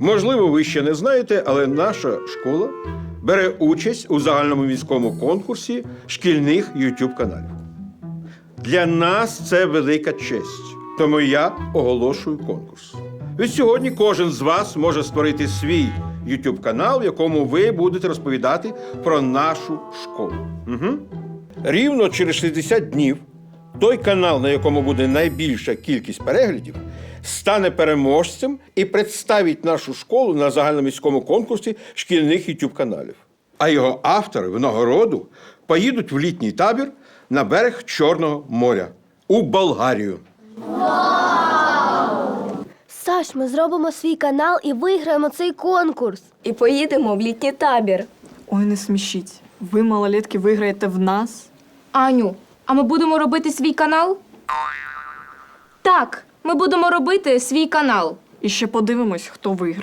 Можливо, ви ще не знаєте, але наша школа бере участь у загальному міському конкурсі шкільних youtube каналів. Для нас це велика честь, тому я оголошую конкурс. Від сьогодні кожен з вас може створити свій youtube канал, в якому ви будете розповідати про нашу школу. Угу. Рівно через 60 днів той канал, на якому буде найбільша кількість переглядів, стане переможцем і представить нашу школу на загальноміському конкурсі шкільних youtube каналів. А його автори в нагороду поїдуть в літній табір на берег Чорного моря у Болгарію. Саш, ми зробимо свій канал і виграємо цей конкурс. І поїдемо в літній табір. Ой, не смішіть. Ви, малолетки, виграєте в нас? Аню, а ми будемо робити свій канал? Так, ми будемо робити свій канал. І ще подивимось, хто виграє.